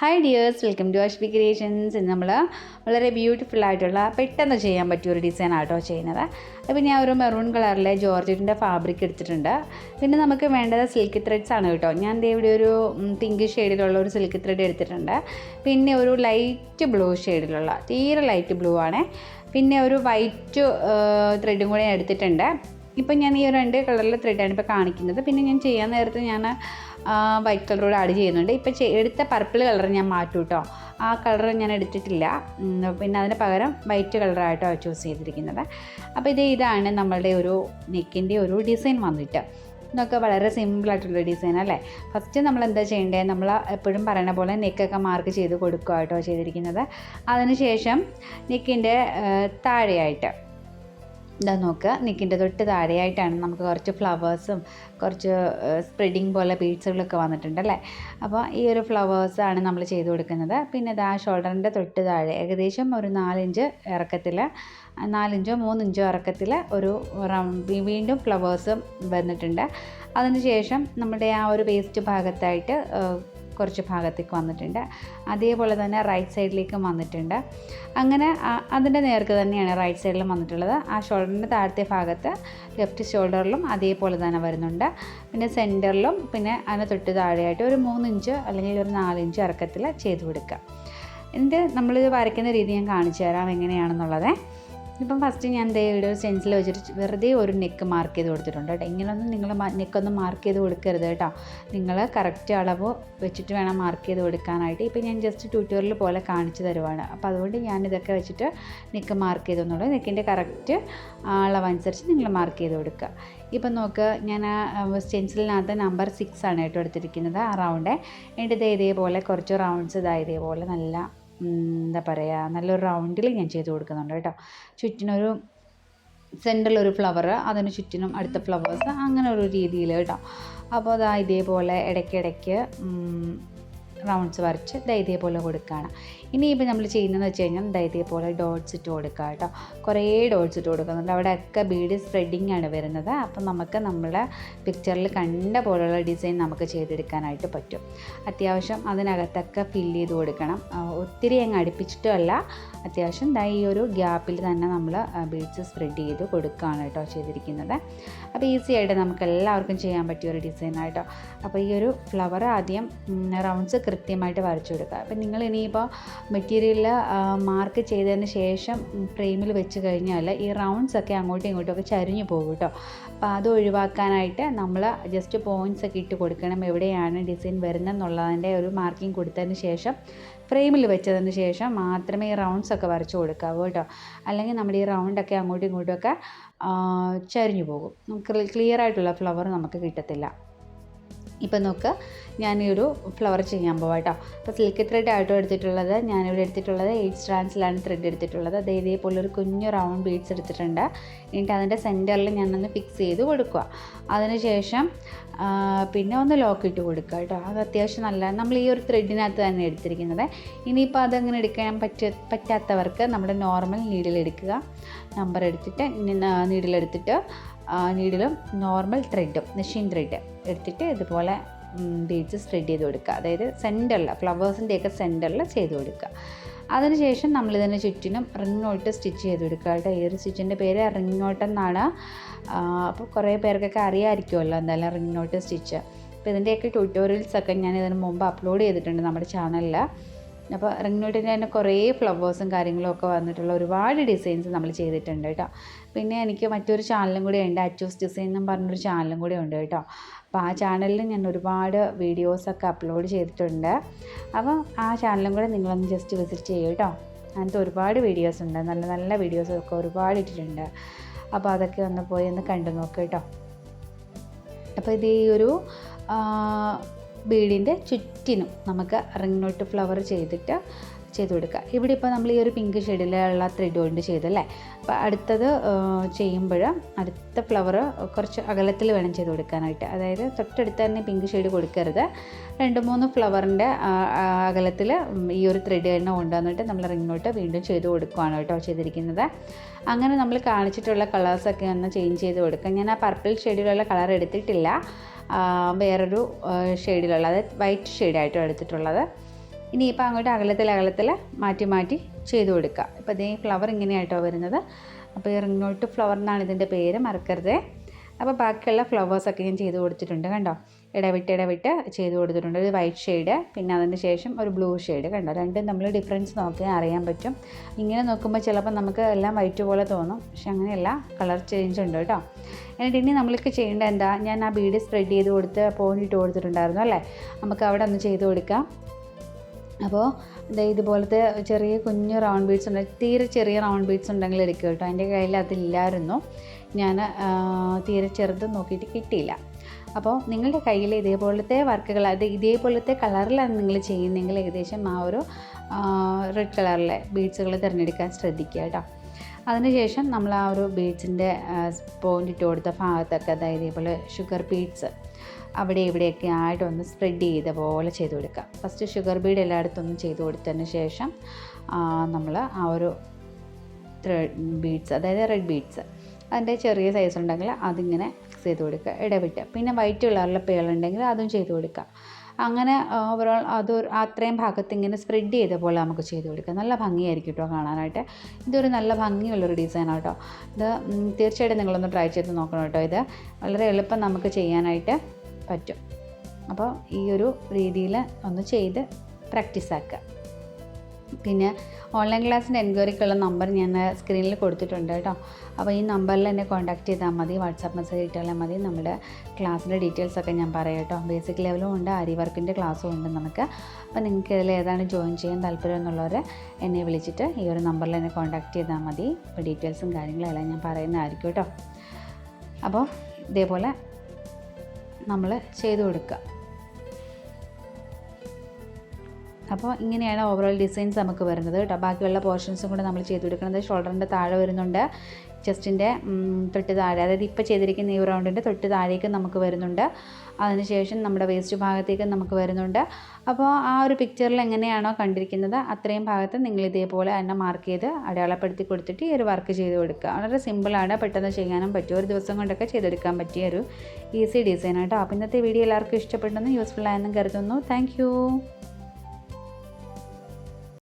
Hi dears welcome to Ashbi creations ഇന്ന് നമ്മൾ വളരെ ബ്യൂട്ടിഫുൾ ആയിട്ടുള്ള പെട്ടെന്ന് ചെയ്യാൻ പറ്റിയ ഒരു ഡിസൈൻ ആട്ടോ ചെയ്യുന്നത്. അപ്പോൾ ഞാൻ ഒരു മെറൂൺ കളറിലെ ജോർജറ്റിന്റെ ഫാബ്രിക് എടുത്തിട്ടുണ്ട്. പിന്നെ നമുക്ക് വേണ്ടത് സിൽക്ക് ത്രെഡ്സ് ആണ് കേട്ടോ. ഞാൻ ഇവിടെ ഒരു പിങ്ക് ഷെയ്ഡിലുള്ള ഒരു സിൽക്ക് ത്രെഡ് എടുത്തിട്ടുണ്ട്. പിന്നെ ഒരു ലൈറ്റ് ബ്ലൂ ഷെയ്ഡിലുള്ള തീരെ ലൈറ്റ് ബ്ലൂ ആണ്. പിന്നെ ഒരു വൈറ്റ് ത്രെഡും കൂടെ എടുത്തിട്ടുണ്ട്. ഇപ്പം ഞാൻ ഈ രണ്ട് കളറിലെ ത്രെഡാണ് ഇപ്പോൾ കാണിക്കുന്നത്. പിന്നെ ഞാൻ ചെയ്യാൻ നേരത്തെ ഞാൻ വൈറ്റ് കളറോട് ആഡ് ചെയ്യുന്നുണ്ട്. ഇപ്പം എടുത്ത പർപ്പിൾ കളർ ഞാൻ മാറ്റും കേട്ടോ ആ കളർ ഞാൻ എടുത്തിട്ടില്ല. പിന്നെ അതിന് പകരം വൈറ്റ് കളറായിട്ടോ ചൂസ് ചെയ്തിരിക്കുന്നത്. അപ്പോൾ ഇത് ഇതാണ് നമ്മളുടെ ഒരു നെക്കിന്റെ ഒരു ഡിസൈൻ വന്നിട്ട്. ഇതൊക്കെ വളരെ സിമ്പിളായിട്ടുള്ള ഡിസൈൻ അല്ലേ? ഫസ്റ്റ് നമ്മൾ എന്താ ചെയ്യേണ്ടത് നമ്മൾ എപ്പോഴും പറയണ പോലെ നെക്കൊക്കെ മാർക്ക് ചെയ്ത് കൊടുക്കുക കേട്ടോ ചെയ്തിരിക്കുന്നത്. അതിനുശേഷം നെക്കിന്റെ താഴെയായിട്ട് ഇതാ നോക്കുക നിൽക്കിന്റെ തൊട്ട് താഴെയായിട്ടാണ് നമുക്ക് കുറച്ച് ഫ്ലവേഴ്സും കുറച്ച് സ്പ്രെഡിങ് പോലെ ബീഡ്സുകളൊക്കെ വന്നിട്ടുണ്ട് അല്ലേ? അപ്പോൾ ഈ ഒരു ഫ്ലവേഴ്സാണ് നമ്മൾ ചെയ്ത് കൊടുക്കുന്നത്. പിന്നെ ഇതാ ഷോൾഡറിന്റെ തൊട്ട് താഴെ ഏകദേശം ഒരു നാലിഞ്ച് ഇറക്കത്തിൽ നാലിഞ്ചോ മൂന്നിഞ്ചോ ഇറക്കത്തിൽ ഒരു വീണ്ടും ഫ്ലവേഴ്സും വന്നിട്ടുണ്ട്. അതിനുശേഷം നമ്മുടെ ആ ഒരു വേസ്റ്റ് ഭാഗത്തായിട്ട് കുറച്ച് ഭാഗത്തേക്ക് വന്നിട്ടുണ്ട്. അതേപോലെ തന്നെ റൈറ്റ് സൈഡിലേക്കും വന്നിട്ടുണ്ട്. അങ്ങനെ അതിന്റെ നേർക്ക് തന്നെയാണ് റൈറ്റ് സൈഡിലും വന്നിട്ടുള്ളത്. ആ ഷോൾഡറിന്റെ താഴത്തെ ഭാഗത്ത് ലെഫ്റ്റ് ഷോൾഡറിലും അതേപോലെ തന്നെ വരുന്നുണ്ട്. പിന്നെ സെന്ററിലും പിന്നെ അതിന് തൊട്ട് താഴെയായിട്ട് ഒരു മൂന്നിഞ്ച് അല്ലെങ്കിൽ ഒരു നാലിഞ്ച് ഇറക്കത്തിൽ ചെയ്ത് കൊടുക്കുക. എന്നിട്ട് നമ്മളിത് വരയ്ക്കുന്ന രീതി ഞാൻ കാണിച്ചു തരാം എങ്ങനെയാണെന്നുള്ളത്. ഇപ്പം ഫസ്റ്റ് ഞാൻ ദേ ഇവിടെ ഒരു സ്റ്റെൻസിൽ വെച്ചിട്ട് വെറുതെ ഒരു നെക്ക് മാർക്ക് ചെയ്ത് കൊടുത്തിട്ടുണ്ട് കേട്ടോ. ഇങ്ങനെയൊന്നും നിങ്ങൾ നെക്കൊന്നും മാർക്ക് ചെയ്ത് കൊടുക്കരുത് കേട്ടോ. നിങ്ങൾ കറക്റ്റ് അളവ് വെച്ചിട്ട് വേണം മാർക്ക് ചെയ്ത് കൊടുക്കാനായിട്ട്. ഇപ്പം ഞാൻ ജസ്റ്റ് ട്യൂട്ടോറിയൽ പോലെ കാണിച്ചു തരുവാണ്. അപ്പോൾ അതുകൊണ്ട് ഞാൻ ഇതൊക്കെ വെച്ചിട്ട് നെക്ക് മാർക്ക് ചെയ്തെന്നുള്ളത് നെക്കിന്റെ കറക്റ്റ് അളവനുസരിച്ച് നിങ്ങൾ മാർക്ക് ചെയ്ത് കൊടുക്കുക. ഇപ്പം നോക്ക് ഞാൻ സ്റ്റെൻസിലിനകത്ത് നമ്പർ സിക്സ് ആണ് കേട്ടോ എടുത്തിരിക്കുന്നത്. ആ റൗണ്ട് എന്നിട്ട് ഇതേ ഇതേപോലെ കുറച്ച് റൗണ്ട്സ് ഇതാ ഇതേപോലെ നല്ല എന്താ പറയുക നല്ലൊരു റൗണ്ടിൽ ഞാൻ ചെയ്ത് കൊടുക്കുന്നുണ്ട് കേട്ടോ. ചുറ്റിനൊരു സെന്ററിൽ ഒരു ഫ്ലവർ അതിന് ചുറ്റിനും അടുത്ത ഫ്ലവേഴ്സ് അങ്ങനെ ഒരു രീതിയിൽ കേട്ടോ. അപ്പോൾ അതാ ഇതേപോലെ ഇടയ്ക്കിടയ്ക്ക് റൗണ്ട്സ് വരച്ച് ദാ ഇതേപോലെ കൊടുക്കുകയാണ് ഇനിയിപ്പോൾ നമ്മൾ ചെയ്യുന്നതെന്ന് വെച്ച് കഴിഞ്ഞാൽ ദാ പോലെ ഡോട്ട്സ് ഇട്ട് കൊടുക്കുക കേട്ടോ. കുറേ ഡോട്ട്സ് ഇട്ട് കൊടുക്കുന്നുണ്ട് അവിടെയൊക്കെ ബീഡ് സ്പ്രെഡിങ് ആണ് വരുന്നത്. അപ്പം നമുക്ക് നമ്മളെ പിക്ചറിൽ കണ്ട പോലുള്ള ഡിസൈൻ നമുക്ക് ചെയ്തെടുക്കാനായിട്ട് പറ്റും. അത്യാവശ്യം അതിനകത്തൊക്കെ ഫില്ല് ചെയ്ത് കൊടുക്കണം. ഒത്തിരി അങ്ങ് അടുപ്പിച്ചിട്ടുമല്ല. അത്യാവശ്യം ദാ ഈ ഒരു ഗ്യാപ്പിൽ തന്നെ നമ്മൾ ബീഡ്സ് സ്പ്രെഡ് ചെയ്ത് കൊടുക്കുകയാണ് കേട്ടോ ചെയ്തിരിക്കുന്നത്. അപ്പോൾ ഈസി ആയിട്ട് നമുക്ക് എല്ലാവർക്കും ചെയ്യാൻ പറ്റിയ ഒരു ഡിസൈനായിട്ടോ അപ്പോൾ ഈ ഒരു ഫ്ലവർ ആദ്യം റൗണ്ട്സ് കൃത്യമായിട്ട് വരച്ചു കൊടുക്കുക. അപ്പം നിങ്ങൾ ഇനിയിപ്പോൾ മെറ്റീരിയൽ മാർക്ക് ചെയ്തതിന് ശേഷം ഫ്രെയിമിൽ വെച്ച് കഴിഞ്ഞാൽ ഈ റൗണ്ട്സ് ഒക്കെ അങ്ങോട്ടും ഇങ്ങോട്ടും ഒക്കെ ചരിഞ്ഞു പോകും കേട്ടോ. അപ്പോൾ അത് ഒഴിവാക്കാനായിട്ട് നമ്മൾ ജസ്റ്റ് പോയിൻസ് ഒക്കെ ഇട്ട് കൊടുക്കണം എവിടെയാണ് ഡിസൈൻ വരുന്നതെന്നുള്ളതിന്റെ ഒരു മാർക്കിംഗ് കൊടുത്തതിന് ശേഷം ഫ്രെയിമിൽ വെച്ചതിന് ശേഷം മാത്രമേ ഈ റൗണ്ട്സ് ഒക്കെ വരച്ചു കൊടുക്കാവൂ കേട്ടോ. അല്ലെങ്കിൽ നമ്മുടെ ഈ റൗണ്ടൊക്കെ അങ്ങോട്ടും ഇങ്ങോട്ടും ഒക്കെ ചരിഞ്ഞു പോകും. ക്ലിയർ ആയിട്ടുള്ള ഫ്ലവർ നമുക്ക് കിട്ടത്തില്ല. ഇപ്പം നോക്ക് ഞാനൊരു ഫ്ലവർ ചെയ്യാൻ പോവാം കേട്ടോ അപ്പോൾ സിൽക്ക് ത്രെഡ് ആയിട്ടോ എടുത്തിട്ടുള്ളത്. ഞാനിവിടെ എടുത്തിട്ടുള്ളത് എയ്റ്റ് സ്ട്രാൻഡ്സിലാണ് ത്രെഡ് എടുത്തിട്ടുള്ളത്. അത് ഇതേപോലെ ഒരു കുഞ്ഞു റൗണ്ട് ബീഡ്സ് എടുത്തിട്ടുണ്ട്. എന്നിട്ട് അതിന്റെ സെന്ററിൽ ഞാനൊന്ന് ഫിക്സ് ചെയ്ത് കൊടുക്കുക അതിനുശേഷം പിന്നെ ഒന്ന് ലോക്ക് ഇട്ട് കൊടുക്കുക കേട്ടോ അത് അത്യാവശ്യം നല്ല നമ്മൾ ഈ ഒരു ത്രെഡിനകത്ത് തന്നെ എടുത്തിരിക്കുന്നത്. ഇനിയിപ്പോൾ അതങ്ങനെ എടുക്കാൻ പറ്റ പറ്റാത്തവർക്ക് നമ്മുടെ നോർമൽ നീഡിൽ എടുക്കുക. നമ്പർ എടുത്തിട്ട് നീഡിലെടുത്തിട്ട് നീഡിലും നോർമൽ ത്രെഡും മെഷീൻ ത്രെഡ് എടുത്തിട്ട് ഇതുപോലെ ബീഡ്സ് സ്പ്രെഡ് ചെയ്ത് കൊടുക്കുക. അതായത് സെന്ററിൽ ഫ്ലവേഴ്സിന്റെയൊക്കെ സെന്ററിൽ ചെയ്ത് കൊടുക്കുക. അതിനുശേഷം നമ്മളിതിന് ചുറ്റിനും റിങ്ങോട്ട് സ്റ്റിച്ച് ചെയ്ത് കൊടുക്കുക കേട്ടോ. ഈ സ്റ്റിച്ചിന്റെ പേര് എന്നാണ്. അപ്പോൾ കുറേ പേർക്കൊക്കെ അറിയാമായിരിക്കുമല്ലോ എന്തായാലും റിങ്ങോട്ട് സ്റ്റിച്ച് അപ്പോൾ ഇതിന്റെയൊക്കെ ട്യൂട്ടോറിയൽസ് ഒക്കെ ഞാൻ ഇതിന് മുമ്പ് അപ്ലോഡ് ചെയ്തിട്ടുണ്ട് നമ്മുടെ ചാനലിൽ അപ്പോൾ റിംഗ് നോട്ടിന്റെ തന്നെ കുറേ ഫ്ലവേഴ്സും കാര്യങ്ങളും ഒക്കെ വന്നിട്ടുള്ള ഒരുപാട് ഡിസൈൻസ് നമ്മൾ ചെയ്തിട്ടുണ്ട് കേട്ടോ. പിന്നെ എനിക്ക് മറ്റൊരു ചാനലും കൂടി ഉണ്ട് അച്ചൂസ് ഡിസൈൻ എന്നും പറഞ്ഞൊരു ചാനലും കൂടി ഉണ്ട് കേട്ടോ. അപ്പോൾ ആ ചാനലിൽ ഞാൻ ഒരുപാട് വീഡിയോസൊക്കെ അപ്ലോഡ് ചെയ്തിട്ടുണ്ട്. അപ്പോൾ ആ ചാനലും കൂടെ നിങ്ങളൊന്ന് ജസ്റ്റ് വിസിറ്റ് ചെയ്യൂ കേട്ടോ. അങ്ങനത്തെ ഒരുപാട് വീഡിയോസ് ഉണ്ട് നല്ല നല്ല വീഡിയോസൊക്കെ ഒരുപാട് ഇട്ടിട്ടുണ്ട്. അപ്പോൾ അതൊക്കെ ഒന്ന് പോയി ഒന്ന് കണ്ടു നോക്കുക കേട്ടോ. അപ്പോൾ ഇത് ഈ ഒരു ബീഡിന്റെ ചുറ്റിനും നമുക്ക് റിംഗ് നോട്ട് ഫ്ലവർ ചെയ്തിട്ട് ചെയ്ത് കൊടുക്കുക. ഇവിടെ ഇപ്പോൾ നമ്മൾ ഈ ഒരു പിങ്ക് ഷെയ്ഡിലുള്ള ത്രെഡ് കൊണ്ട് ചെയ്തല്ലേ അപ്പോൾ അടുത്തത് ചെയ്യുമ്പോൾ അടുത്ത ഫ്ലവർ കുറച്ച് അകലത്തിൽ വേണം ചെയ്ത് കൊടുക്കാനായിട്ട്. അതായത് തൊട്ടടുത്ത് തന്നെ പിങ്ക് ഷെയ്ഡ് കൊടുക്കരുത്. രണ്ട് മൂന്ന് ഫ്ലവറിന്റെ അകലത്തിൽ ഈ ഒരു ത്രെഡ് തന്നെ കൊണ്ടുവന്നിട്ട് നമ്മൾ നോട്ട് വീണ്ടും ചെയ്ത് കൊടുക്കുകയാണ് കേട്ടോ ചെയ്തിരിക്കുന്നത്. അങ്ങനെ നമ്മൾ കാണിച്ചിട്ടുള്ള കളേഴ്സൊക്കെ ഒന്ന് ചേഞ്ച് ചെയ്ത് കൊടുക്കുക. ഞാൻ ആ പർപ്പിൾ ഷെയ്ഡിലുള്ള കളർ എടുത്തിട്ടില്ല. വേറൊരു ഷെയ്ഡിലുള്ള അതായത് വൈറ്റ് ഷെയ്ഡായിട്ടും എടുത്തിട്ടുള്ളത്. ഇനിയിപ്പോൾ അങ്ങോട്ട് അകലത്തിൽ അകലത്തിൽ മാറ്റി മാറ്റി ചെയ്തു കൊടുക്കുക. ഇപ്പോൾ ഇതേ ഫ്ലവർ ഇങ്ങനെയായിട്ടോ വരുന്നത്. അപ്പോൾ ഇങ്ങോട്ട് ഫ്ലവർ എന്നാണ് ഇതിന്റെ പേര് മറക്കരുതേ. അപ്പോൾ ബാക്കിയുള്ള ഫ്ലവേഴ്സൊക്കെ ഞാൻ ചെയ്ത് കൊടുത്തിട്ടുണ്ട് കണ്ടോ? ഇടവിട്ട് ഇടവിട്ട് ചെയ്ത് കൊടുത്തിട്ടുണ്ട്. ഒരു വൈറ്റ് ഷെയ്ഡ് പിന്നെ അതിന് ശേഷം ഒരു ബ്ലൂ ഷെയ്ഡ് കണ്ടോ? രണ്ടും നമ്മൾ ഡിഫറൻസ് നോക്കി അറിയാൻ പറ്റും. ഇങ്ങനെ നോക്കുമ്പോൾ ചിലപ്പോൾ നമുക്ക് എല്ലാം വൈറ്റ് പോലെ തോന്നും. പക്ഷെ അങ്ങനെയല്ല കളർ ചേഞ്ച് ഉണ്ട് കേട്ടോ. എന്നിട്ട് ഇനി നമ്മൾക്ക് ചെയ്യേണ്ട എന്താ? ഞാൻ ആ ബീഡ് സ്പ്രെഡ് ചെയ്ത് കൊടുത്ത് പോയിന്റ് കൊടുത്തിട്ടുണ്ടായിരുന്നു അല്ലേ? നമുക്ക് അവിടെ ഒന്ന് ചെയ്ത് കൊടുക്കാം. അപ്പോൾ ഇതുപോലത്തെ ചെറിയ കുഞ്ഞു റൗണ്ട് ബീഡ്സ് ഉണ്ട്. തീരെ ചെറിയ റൗണ്ട് ബീഡ്സ് ഉണ്ടെങ്കിൽ എടുക്കുക കേട്ടോ. എന്റെ കയ്യിൽ അതില്ലായിരുന്നു ഞാൻ തീരെ ചെറുത് നോക്കിയിട്ട് കിട്ടിയില്ല. അപ്പോൾ നിങ്ങളുടെ കയ്യിൽ ഇതേപോലത്തെ വർക്കുകൾ അത് ഇതേപോലത്തെ കളറിലാണ് നിങ്ങൾ ചെയ്യുന്നതെങ്കിൽ ഏകദേശം ആ ഒരു റെഡ് കളറിലെ ബീഡ്സുകൾ തിരഞ്ഞെടുക്കാൻ ശ്രദ്ധിക്കുക കേട്ടോ. അതിനുശേഷം നമ്മൾ ആ ഒരു ബീഡ്സിന്റെ പോയിന്റ് ഇട്ട് കൊടുത്ത ഭാഗത്തൊക്കെ അതായത് ഇതേപോലെ ഷുഗർ ബീഡ്സ് അവിടെ ഇവിടെയൊക്കെ ആയിട്ട് ഒന്ന് സ്പ്രെഡ് ചെയ്ത പോലെ ചെയ്ത് കൊടുക്കുക. ഫസ്റ്റ് ഷുഗർ ബീഡ് എല്ലായിടത്തും ഒന്ന് ചെയ്ത് കൊടുത്തതിന് ശേഷം നമ്മൾ ആ ഒരു ബീഡ്സ് അതായത് റെഡ് ബീഡ്സ് അതിന്റെ ചെറിയ സൈസ് ഉണ്ടെങ്കിൽ അതിങ്ങനെ ഫിക്സ് ചെയ്ത് കൊടുക്കുക. ഇടവിട്ട്. പിന്നെ വൈറ്റ് കളറിലെ പേളുണ്ടെങ്കിൽ അതും ചെയ്ത് കൊടുക്കുക. അങ്ങനെ ഓവറോൾ അത് അത്രയും ഭാഗത്ത് ഇങ്ങനെ സ്പ്രെഡ് ചെയ്ത പോലെ നമുക്ക് ചെയ്ത് കൊടുക്കാം നല്ല ഭംഗിയായിരിക്കും കേട്ടോ കാണാനായിട്ട്. ഇതൊരു നല്ല ഭംഗിയുള്ളൊരു ഡിസൈനാണ് കേട്ടോ. ഇത് തീർച്ചയായിട്ടും നിങ്ങളൊന്ന് ട്രൈ ചെയ്ത് നോക്കണം കേട്ടോ ഇത്. വളരെ എളുപ്പം നമുക്ക് ചെയ്യാനായിട്ട് പറ്റും. അപ്പോൾ ഈ ഒരു രീതിയിൽ ഒന്ന് ചെയ്ത് പ്രാക്ടീസ് ആക്കുക. പിന്നെ ഓൺലൈൻ ക്ലാസ്സിന്റെ എൻക്വയറിക്കുള്ള നമ്പർ ഞാൻ സ്ക്രീനിൽ കൊടുത്തിട്ടുണ്ട് കേട്ടോ. അപ്പോൾ ഈ നമ്പറിൽ എന്നെ കോൺടാക്ട് ചെയ്താൽ മതി വാട്സാപ്പ് മെസ്സേജ് ഇട്ടാലും മതി. നമ്മുടെ ക്ലാസ്സിന്റെ ഡീറ്റെയിൽസ് ഒക്കെ ഞാൻ പറയാം കേട്ടോ. ബേസിക് ലെവലും ഉണ്ട് ആരി വർക്കിന്റെ ക്ലാസ്സും ഉണ്ട് നമുക്ക്. അപ്പോൾ നിങ്ങൾക്ക് ഇതിൽ ഏതാണ് ജോയിൻ ചെയ്യാൻ താല്പര്യം എന്നുള്ളവർ എന്നെ വിളിച്ചിട്ട് ഈ ഒരു നമ്പറിൽ എന്നെ കോൺടാക്ട് ചെയ്താൽ മതി. അപ്പോൾ ഡീറ്റെയിൽസും കാര്യങ്ങളും എല്ലാം ഞാൻ പറയുന്നതായിരിക്കും കേട്ടോ. അപ്പോൾ ഇതേപോലെ നമ്മൾ ചെയ്തു കൊടുക്കുക. അപ്പോൾ ഇങ്ങനെയാണ് ഓവറോൾ ഡിസൈൻസ് നമുക്ക് വരുന്നത് കേട്ടോ. ബാക്കിയുള്ള പോർഷൻസും കൂടെ നമ്മൾ ചെയ്ത് കൊടുക്കുന്നത് ഷോൾഡറിന്റെ താഴെ വരുന്നുണ്ട്. ചെസ്റ്റിന്റെ തൊട്ട് താഴെ. അതായത് ഇപ്പോൾ ചെയ്തിരിക്കുന്ന ഈ റൗണ്ടിന്റെ തൊട്ട് താഴേക്ക് നമുക്ക് വരുന്നുണ്ട്. അതിനുശേഷം നമ്മുടെ വേസ്റ്റ് ഭാഗത്തേക്ക് നമുക്ക് വരുന്നുണ്ട്. അപ്പോൾ ആ ഒരു പിക്ചറിൽ എങ്ങനെയാണോ കണ്ടിരിക്കുന്നത് അത്രയും ഭാഗത്ത് നിങ്ങൾ ഇതേപോലെ തന്നെ മാർക്ക് ചെയ്ത് അടയാളപ്പെടുത്തി കൊടുത്തിട്ട് ഈ ഒരു വർക്ക് ചെയ്ത് കൊടുക്കുക. വളരെ സിമ്പിളാണ് പെട്ടെന്ന് ചെയ്യാനും പറ്റും. ഒരു ദിവസം കൊണ്ടൊക്കെ ചെയ്തെടുക്കാൻ പറ്റിയ ഒരു ഈസി ഡിസൈൻ കേട്ടോ. അപ്പോൾ ഇന്നത്തെ വീഡിയോ എല്ലാവർക്കും ഇഷ്ടപ്പെട്ടെന്ന് യൂസ്ഫുൾ ആയെന്ന് കരുതുന്നു. താങ്ക്